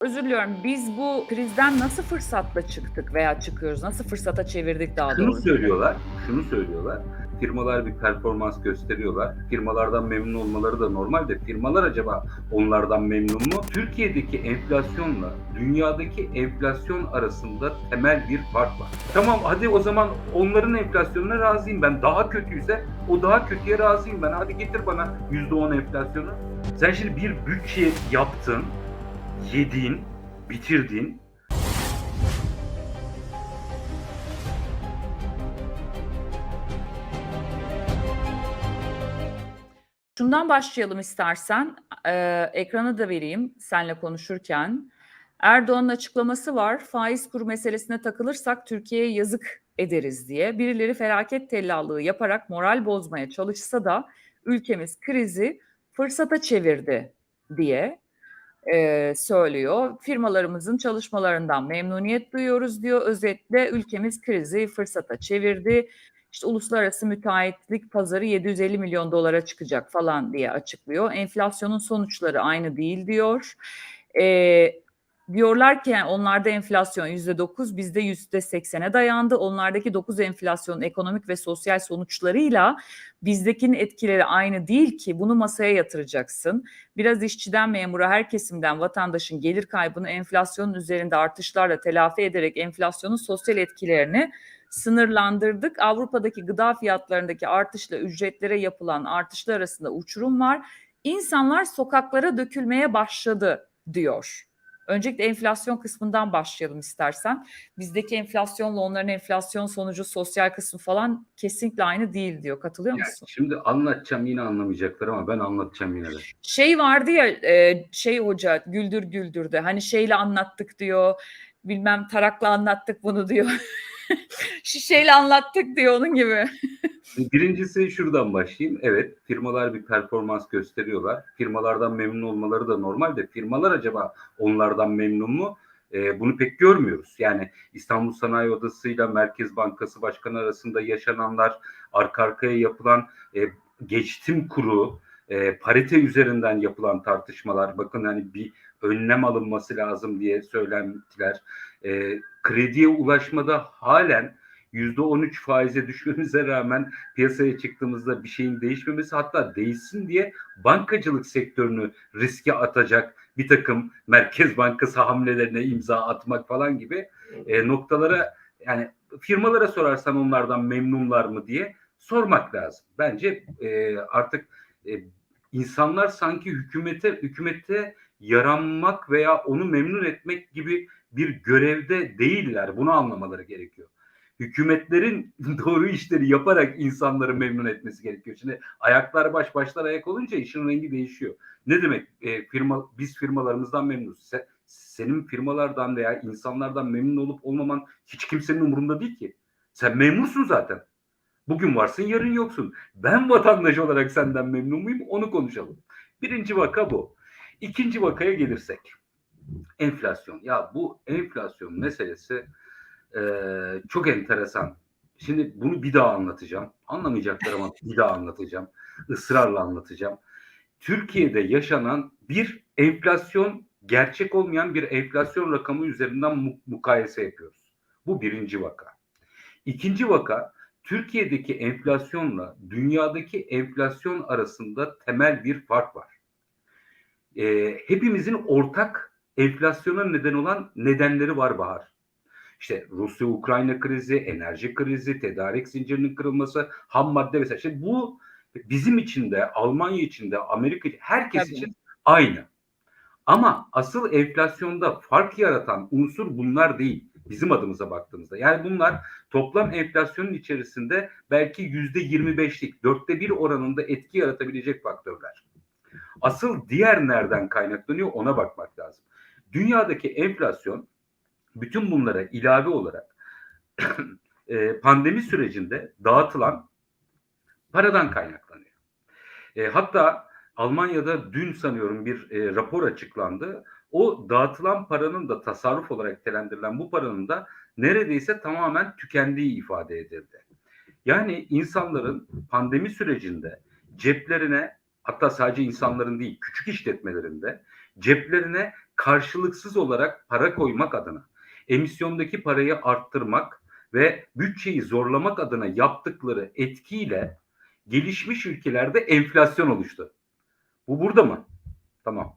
Özür diliyorum. Biz bu krizden nasıl fırsatla çıktık veya çıkıyoruz? Nasıl fırsata çevirdik daha Şunu doğrusu? söylüyorlar, şunu söylüyorlar. Firmalar bir performans gösteriyorlar. Firmalardan memnun olmaları da normal de firmalar acaba onlardan memnun mu? Türkiye'deki enflasyonla dünyadaki enflasyon arasında temel bir fark var. Tamam hadi o zaman onların enflasyonuna razıyım ben. Daha kötüyse o daha kötüye razıyım ben. Hadi getir bana %10 enflasyonu. Sen şimdi bir bütçe yaptın, yedin, bitirdin. Şundan başlayalım istersen. Ee, ekranı da vereyim senle konuşurken. Erdoğan'ın açıklaması var. Faiz kuru meselesine takılırsak Türkiye'ye yazık ederiz diye. Birileri felaket tellallığı yaparak moral bozmaya çalışsa da ülkemiz krizi fırsata çevirdi diye e, söylüyor. Firmalarımızın çalışmalarından memnuniyet duyuyoruz diyor. Özetle ülkemiz krizi fırsata çevirdi. İşte uluslararası müteahhitlik pazarı 750 milyon dolara çıkacak falan diye açıklıyor. Enflasyonun sonuçları aynı değil diyor. E, diyorlar ki yani onlarda enflasyon %9 bizde %80'e dayandı. Onlardaki 9 enflasyonun ekonomik ve sosyal sonuçlarıyla bizdekinin etkileri aynı değil ki bunu masaya yatıracaksın. Biraz işçiden memura her kesimden vatandaşın gelir kaybını enflasyonun üzerinde artışlarla telafi ederek enflasyonun sosyal etkilerini sınırlandırdık. Avrupa'daki gıda fiyatlarındaki artışla ücretlere yapılan artışlar arasında uçurum var. İnsanlar sokaklara dökülmeye başladı diyor. Öncelikle enflasyon kısmından başlayalım istersen. Bizdeki enflasyonla onların enflasyon sonucu sosyal kısmı falan kesinlikle aynı değil diyor. Katılıyor Yani musun? şimdi anlatacağım yine anlamayacaklar ama ben anlatacağım yine de. Şey vardı ya e, şey hoca Güldür Güldür'de hani şeyle anlattık diyor. Bilmem tarakla anlattık bunu diyor. Şişeyle anlattık diyor onun gibi. Birincisi şuradan başlayayım. Evet firmalar bir performans gösteriyorlar. Firmalardan memnun olmaları da normal de firmalar acaba onlardan memnun mu? Ee, bunu pek görmüyoruz. Yani İstanbul Sanayi Odası ile Merkez Bankası Başkanı arasında yaşananlar, arka arkaya yapılan e, geçtim kuru, e, parite üzerinden yapılan tartışmalar. Bakın hani bir önlem alınması lazım diye söylentiler. E, krediye ulaşmada halen %13 faize düşmemize rağmen piyasaya çıktığımızda bir şeyin değişmemesi hatta değişsin diye bankacılık sektörünü riske atacak bir takım Merkez Bankası hamlelerine imza atmak falan gibi e, noktalara yani firmalara sorarsan onlardan memnunlar mı diye sormak lazım. Bence e, artık e, insanlar sanki hükümete hükümete yaranmak veya onu memnun etmek gibi bir görevde değiller. Bunu anlamaları gerekiyor hükümetlerin doğru işleri yaparak insanları memnun etmesi gerekiyor. Şimdi ayaklar baş başlar ayak olunca işin rengi değişiyor. Ne demek e, firma biz firmalarımızdan memnunuz. Sen, senin firmalardan veya insanlardan memnun olup olmaman hiç kimsenin umurunda değil ki. Sen memnunsun zaten. Bugün varsın yarın yoksun. Ben vatandaş olarak senden memnun muyum onu konuşalım. Birinci vaka bu. İkinci vakaya gelirsek. Enflasyon. Ya bu enflasyon meselesi ee, çok enteresan. Şimdi bunu bir daha anlatacağım. Anlamayacaklar ama bir daha anlatacağım. Israrla anlatacağım. Türkiye'de yaşanan bir enflasyon, gerçek olmayan bir enflasyon rakamı üzerinden mu- mukayese yapıyoruz. Bu birinci vaka. İkinci vaka, Türkiye'deki enflasyonla dünyadaki enflasyon arasında temel bir fark var. Ee, hepimizin ortak enflasyona neden olan nedenleri var Bahar. İşte Rusya-Ukrayna krizi, enerji krizi, tedarik zincirinin kırılması, ham madde mesela. İşte bu bizim için de, Almanya için de, Amerika için, herkes Tabii. için aynı. Ama asıl enflasyonda fark yaratan unsur bunlar değil. Bizim adımıza baktığımızda. Yani bunlar toplam enflasyonun içerisinde belki yüzde 25'lik, dörtte bir oranında etki yaratabilecek faktörler. Asıl diğer nereden kaynaklanıyor ona bakmak lazım. Dünyadaki enflasyon bütün bunlara ilave olarak e, pandemi sürecinde dağıtılan paradan kaynaklanıyor. E, hatta Almanya'da dün sanıyorum bir e, rapor açıklandı. O dağıtılan paranın da tasarruf olarak nitelendirilen bu paranın da neredeyse tamamen tükendiği ifade edildi. Yani insanların pandemi sürecinde ceplerine hatta sadece insanların değil küçük işletmelerinde ceplerine karşılıksız olarak para koymak adına, emisyondaki parayı arttırmak ve bütçeyi zorlamak adına yaptıkları etkiyle gelişmiş ülkelerde enflasyon oluştu. Bu burada mı? Tamam.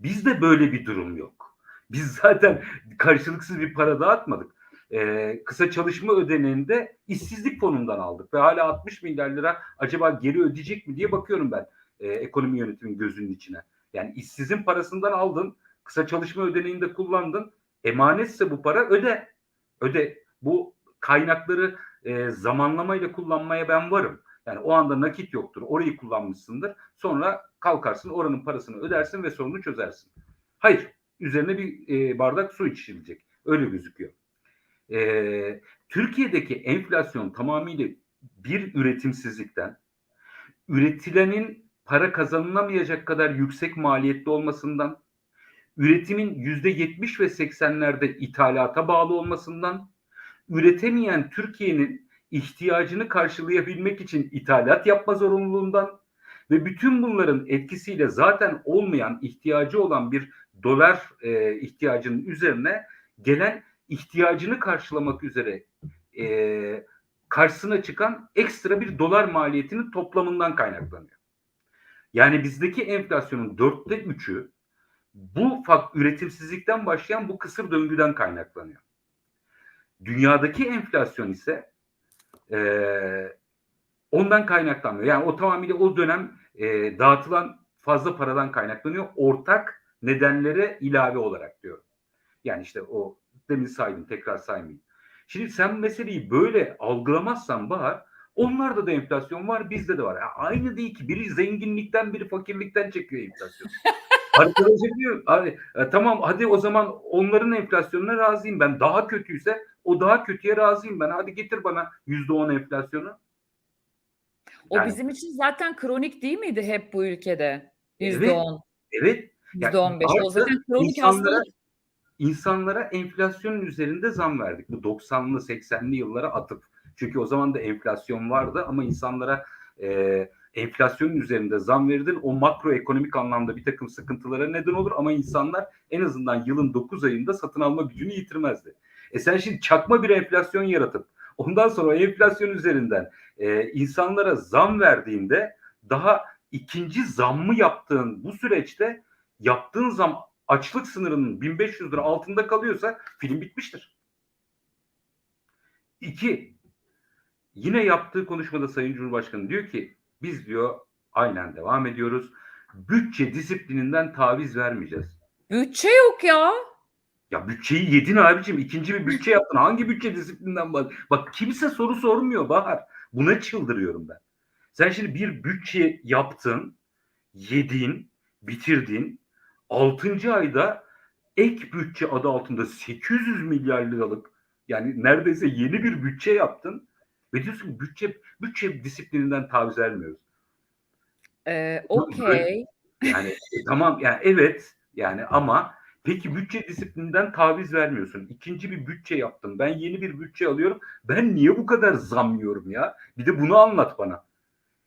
Bizde böyle bir durum yok. Biz zaten karşılıksız bir para dağıtmadık. Ee, kısa çalışma ödeneğinde işsizlik fonundan aldık ve hala 60 milyar lira acaba geri ödeyecek mi diye bakıyorum ben e, ekonomi yönetimin gözünün içine. Yani işsizin parasından aldın, kısa çalışma ödeneğinde kullandın. Emanetse bu para öde. Öde. Bu kaynakları e, zamanlamayla kullanmaya ben varım. Yani o anda nakit yoktur. Orayı kullanmışsındır. Sonra kalkarsın oranın parasını ödersin ve sorunu çözersin. Hayır. Üzerine bir e, bardak su içilecek. Öyle gözüküyor. E, Türkiye'deki enflasyon tamamıyla bir üretimsizlikten, üretilenin para kazanılamayacak kadar yüksek maliyetli olmasından, üretimin yüzde 70 ve 80'lerde ithalata bağlı olmasından, üretemeyen Türkiye'nin ihtiyacını karşılayabilmek için ithalat yapma zorunluluğundan ve bütün bunların etkisiyle zaten olmayan ihtiyacı olan bir dolar e, ihtiyacının üzerine gelen ihtiyacını karşılamak üzere e, karşısına çıkan ekstra bir dolar maliyetinin toplamından kaynaklanıyor. Yani bizdeki enflasyonun dörtte üçü bu fak üretimsizlikten başlayan bu kısır döngüden kaynaklanıyor. Dünyadaki enflasyon ise e, ondan kaynaklanmıyor. Yani o tamamıyla o dönem e, dağıtılan fazla paradan kaynaklanıyor. Ortak nedenlere ilave olarak diyorum. Yani işte o demin saydım tekrar saymayayım. Şimdi sen meseleyi böyle algılamazsan Bahar onlarda da enflasyon var bizde de var. Ya aynı değil ki biri zenginlikten biri fakirlikten çekiyor enflasyon. Arkadaşım diyor abi, e, tamam hadi o zaman onların enflasyonuna razıyım ben. Daha kötüyse o daha kötüye razıyım ben. Hadi getir bana yüzde on enflasyonu. O Yani- bizim için zaten kronik değil miydi hep bu ülkede? Yüzde on, Evet yüzde on beş. O zaten kronik insanlara- hastalık. insanlara enflasyonun üzerinde zam verdik. Bu 90'lı 80'li yıllara atıp. Çünkü o zaman da enflasyon vardı ama insanlara e, enflasyonun üzerinde zam verdin. O makroekonomik anlamda bir takım sıkıntılara neden olur ama insanlar en azından yılın 9 ayında satın alma gücünü yitirmezdi. E sen şimdi çakma bir enflasyon yaratıp ondan sonra o enflasyon üzerinden e, insanlara zam verdiğinde daha ikinci zammı yaptığın bu süreçte yaptığın zam açlık sınırının 1500 lira altında kalıyorsa film bitmiştir. İki, yine yaptığı konuşmada Sayın Cumhurbaşkanı diyor ki biz diyor aynen devam ediyoruz. Bütçe disiplininden taviz vermeyeceğiz. Bütçe yok ya. Ya bütçeyi yedin abicim. ikinci bir bütçe yaptın. Hangi bütçe disiplinden bak? Bak kimse soru sormuyor Bahar. Buna çıldırıyorum ben. Sen şimdi bir bütçe yaptın, yedin, bitirdin. 6. ayda ek bütçe adı altında 800 milyar liralık yani neredeyse yeni bir bütçe yaptın. Ve diyorsun ki bütçe, bütçe disiplininden taviz vermiyoruz. Ee, Okey. Yani e, tamam yani evet yani ama peki bütçe disiplininden taviz vermiyorsun. İkinci bir bütçe yaptım. Ben yeni bir bütçe alıyorum. Ben niye bu kadar zam yiyorum ya? Bir de bunu anlat bana.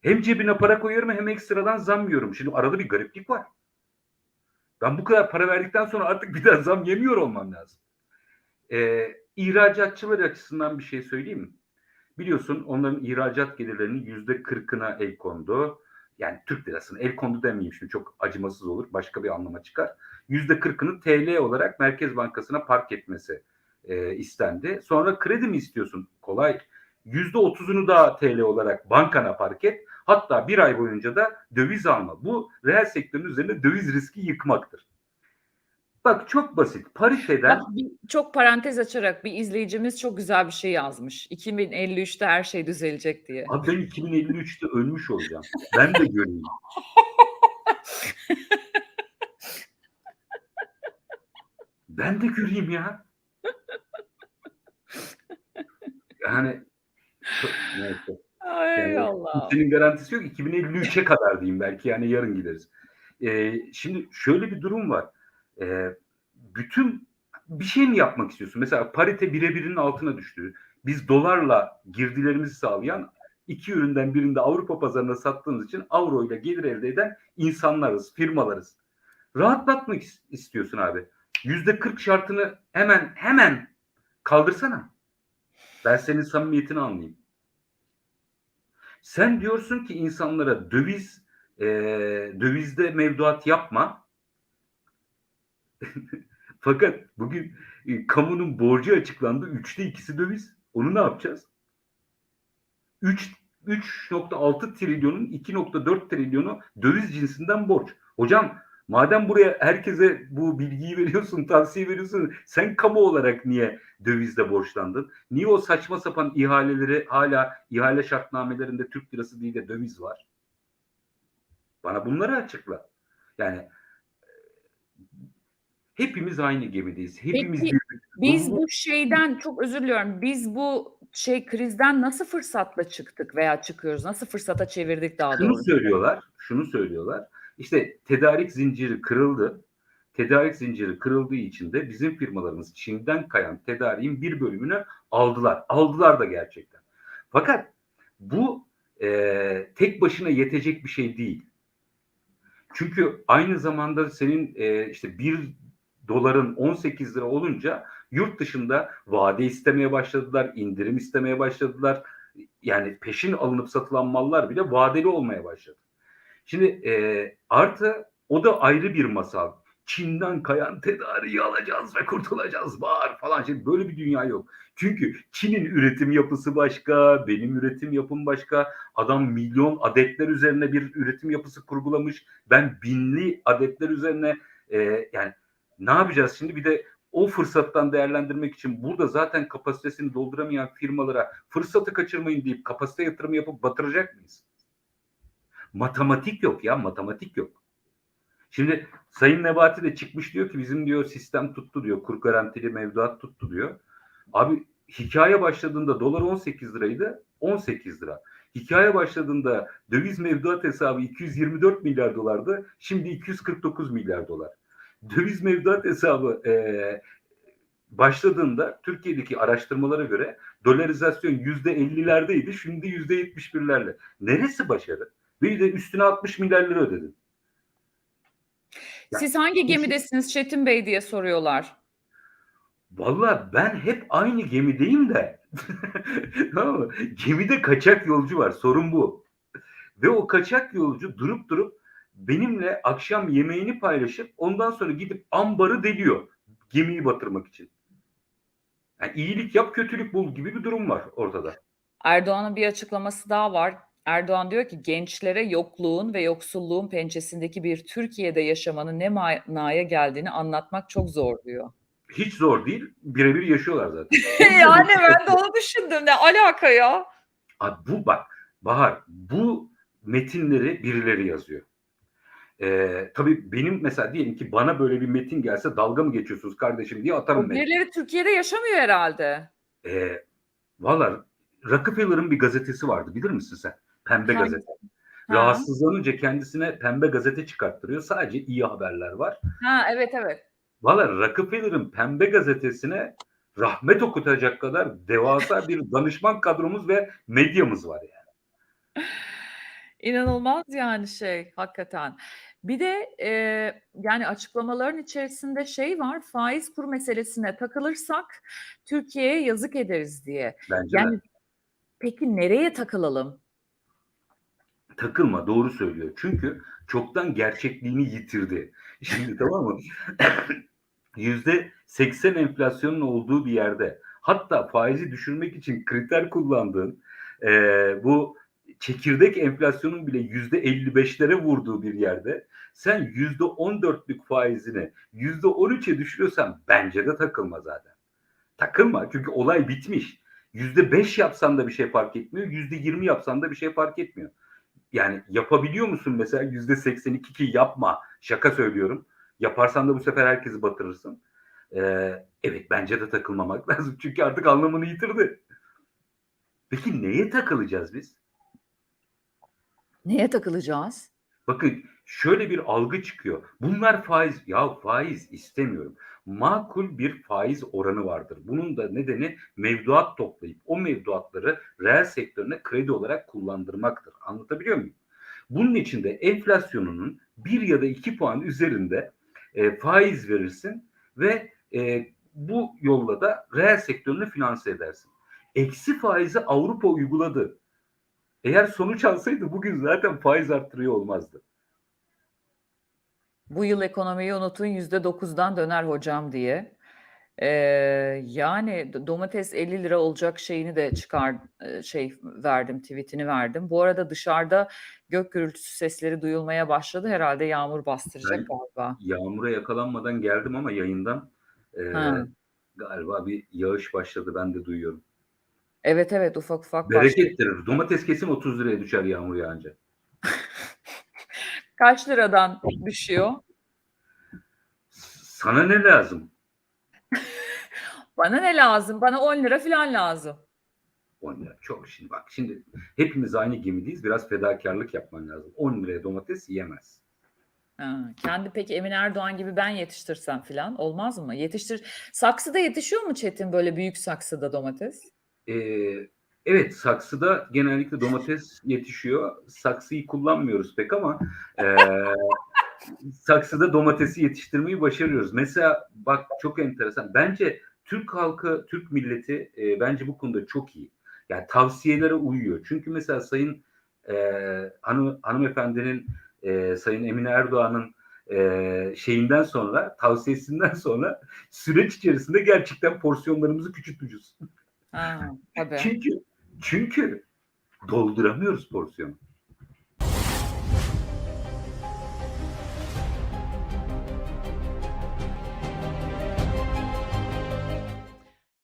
Hem cebine para koyuyorum hem ekstradan zam yiyorum. Şimdi arada bir gariplik var. Ben bu kadar para verdikten sonra artık bir daha zam yemiyor olmam lazım. Ee, ihracatçılar açısından bir şey söyleyeyim mi? Biliyorsun onların ihracat gelirlerinin yüzde kırkına el kondu yani Türk lirasını el kondu demeyeyim şimdi çok acımasız olur başka bir anlama çıkar. Yüzde kırkını TL olarak Merkez Bankası'na park etmesi e, istendi. Sonra kredi mi istiyorsun? Kolay. Yüzde otuzunu da TL olarak bankana park et. Hatta bir ay boyunca da döviz alma. Bu reel sektörün üzerinde döviz riski yıkmaktır. Bak çok basit. Pariteden Bak, bir- çok parantez açarak bir izleyicimiz çok güzel bir şey yazmış. 2053'te her şey düzelecek diye. Abi ben 2053'te ölmüş olacağım. Ben de göreyim. ben de göreyim ya. Yani neyse. Ay Yani Allah. Kimsenin garantisi yok. 2053'e kadar diyeyim belki yani yarın gideriz. Ee, şimdi şöyle bir durum var. Ee, bütün bir şey mi yapmak istiyorsun? Mesela parite birebirinin altına düştü. Biz dolarla girdilerimizi sağlayan iki üründen birinde Avrupa pazarına sattığımız için avro ile gelir elde eden insanlarız, firmalarız. rahatlatmak is- istiyorsun abi. Yüzde 40 şartını hemen hemen kaldırsana. Ben senin samimiyetini anlayayım. Sen diyorsun ki insanlara döviz e, dövizde mevduat yapma. Fakat bugün e, kamunun borcu açıklandı. Üçte ikisi döviz. Onu ne yapacağız? 3 3.6 trilyonun 2.4 trilyonu döviz cinsinden borç. Hocam madem buraya herkese bu bilgiyi veriyorsun, tavsiye veriyorsun, sen kamu olarak niye dövizde borçlandın? Niye o saçma sapan ihaleleri hala ihale şartnamelerinde Türk lirası değil de döviz var? Bana bunları açıkla. Yani hepimiz aynı gemideyiz. Hepimiz Peki, Biz Bu- şeyden çok özür diliyorum. Biz bu şey krizden nasıl fırsatla çıktık veya çıkıyoruz? Nasıl fırsata çevirdik daha şunu doğrusu? söylüyorlar, şunu söylüyorlar. İşte tedarik zinciri kırıldı. Tedarik zinciri kırıldığı için de bizim firmalarımız Çin'den kayan tedariğin bir bölümünü aldılar. Aldılar da gerçekten. Fakat bu e, tek başına yetecek bir şey değil. Çünkü aynı zamanda senin e, işte bir doların 18 lira olunca yurt dışında vade istemeye başladılar, indirim istemeye başladılar. Yani peşin alınıp satılan mallar bile vadeli olmaya başladı. Şimdi e, artı o da ayrı bir masal. Çin'den kayan tedariği alacağız ve kurtulacağız bağır falan. Şimdi böyle bir dünya yok. Çünkü Çin'in üretim yapısı başka, benim üretim yapım başka. Adam milyon adetler üzerine bir üretim yapısı kurgulamış. Ben binli adetler üzerine e, yani ne yapacağız şimdi? Bir de o fırsattan değerlendirmek için burada zaten kapasitesini dolduramayan firmalara fırsatı kaçırmayın deyip kapasite yatırımı yapıp batıracak mıyız? Matematik yok ya matematik yok. Şimdi Sayın Nebati de çıkmış diyor ki bizim diyor sistem tuttu diyor. Kur garantili mevduat tuttu diyor. Abi hikaye başladığında dolar 18 liraydı 18 lira. Hikaye başladığında döviz mevduat hesabı 224 milyar dolardı. Şimdi 249 milyar dolar. Döviz mevduat hesabı e, başladığında Türkiye'deki araştırmalara göre dolarizasyon %50'lerdeydi. Şimdi %71'lerle. Neresi başarı? Bir de üstüne 60 milyar lira ödedin. Siz hangi gemidesiniz Çetin Bey diye soruyorlar. Valla ben hep aynı gemideyim de. tamam mı? Gemide kaçak yolcu var. Sorun bu. Ve o kaçak yolcu durup durup benimle akşam yemeğini paylaşıp ondan sonra gidip ambarı deliyor. Gemiyi batırmak için. Yani iyilik yap kötülük bul gibi bir durum var ortada. Erdoğan'ın bir açıklaması daha var. Erdoğan diyor ki gençlere yokluğun ve yoksulluğun pençesindeki bir Türkiye'de yaşamanın ne manaya geldiğini anlatmak çok zor diyor. Hiç zor değil. Birebir yaşıyorlar zaten. yani ben de onu düşündüm. Ne alaka ya? Abi bu bak Bahar bu metinleri birileri yazıyor. Ee, tabii benim mesela diyelim ki bana böyle bir metin gelse dalga mı geçiyorsunuz kardeşim diye atarım metni. birileri Türkiye'de yaşamıyor herhalde. Ee, Valla Rockefeller'ın bir gazetesi vardı bilir misin sen? Pembe gazete. Ha. Rahatsızlanınca kendisine pembe gazete çıkarttırıyor. Sadece iyi haberler var. Ha evet evet. Valla Rockefeller'ın pembe gazetesine rahmet okutacak kadar devasa bir danışman kadromuz ve medyamız var yani. İnanılmaz yani şey hakikaten. Bir de e, yani açıklamaların içerisinde şey var faiz kur meselesine takılırsak Türkiye'ye yazık ederiz diye. Bence Yani de. peki nereye takılalım? Takılma doğru söylüyor. Çünkü çoktan gerçekliğini yitirdi. Şimdi tamam mı? Yüzde 80 enflasyonun olduğu bir yerde hatta faizi düşürmek için kriter kullandığın e, bu çekirdek enflasyonun bile yüzde 55'lere vurduğu bir yerde sen yüzde 14'lük faizini yüzde 13'e düşürüyorsan bence de takılma zaten. Takılma çünkü olay bitmiş. Yüzde 5 yapsan da bir şey fark etmiyor. Yüzde 20 yapsan da bir şey fark etmiyor. Yani yapabiliyor musun mesela yüzde 82 ki yapma. Şaka söylüyorum. Yaparsan da bu sefer herkesi batırırsın. Ee, evet bence de takılmamak lazım. Çünkü artık anlamını yitirdi. Peki neye takılacağız biz? Neye takılacağız? Bakın şöyle bir algı çıkıyor. Bunlar faiz. Ya faiz istemiyorum. Makul bir faiz oranı vardır. Bunun da nedeni mevduat toplayıp o mevduatları reel sektörüne kredi olarak kullandırmaktır. Anlatabiliyor muyum? Bunun için de enflasyonunun bir ya da iki puan üzerinde e, faiz verirsin ve e, bu yolla da reel sektörünü finanse edersin. Eksi faizi Avrupa uyguladı. Eğer sonuç alsaydı bugün zaten faiz arttırıyor olmazdı. Bu yıl ekonomiyi unutun %9'dan döner hocam diye. Ee, yani domates 50 lira olacak şeyini de çıkar e, şey verdim tweetini verdim. Bu arada dışarıda gök gürültüsü sesleri duyulmaya başladı. Herhalde yağmur bastıracak Ben- galiba. Yağmura yakalanmadan geldim ama yayından e, Ha. galiba bir yağış başladı ben de duyuyorum. Evet evet ufak ufak. Berekettir. Domates kesin 30 liraya düşer yağmur yağınca. Kaç liradan düşüyor? Sana ne lazım? Bana ne lazım? Bana 10 lira falan lazım. 10 lira çok şimdi bak şimdi hepimiz aynı gemideyiz biraz fedakarlık yapman lazım. 10 liraya domates yiyemez. Ha, kendi peki Emin Erdoğan gibi ben yetiştirsem falan olmaz mı? Yetiştir. Saksıda yetişiyor mu Çetin böyle büyük saksıda domates? Ee, evet saksıda genellikle domates yetişiyor. Saksıyı kullanmıyoruz pek ama e, saksıda domatesi yetiştirmeyi başarıyoruz. Mesela bak çok enteresan. Bence Türk halkı, Türk milleti e, bence bu konuda çok iyi. Yani tavsiyelere uyuyor. Çünkü mesela Sayın e, hanım, hanımefendinin e, Sayın Emine Erdoğan'ın e, şeyinden sonra, tavsiyesinden sonra süreç içerisinde gerçekten porsiyonlarımızı küçültmüşüz. Ha, tabii. Çünkü çünkü dolduramıyoruz porsiyonu.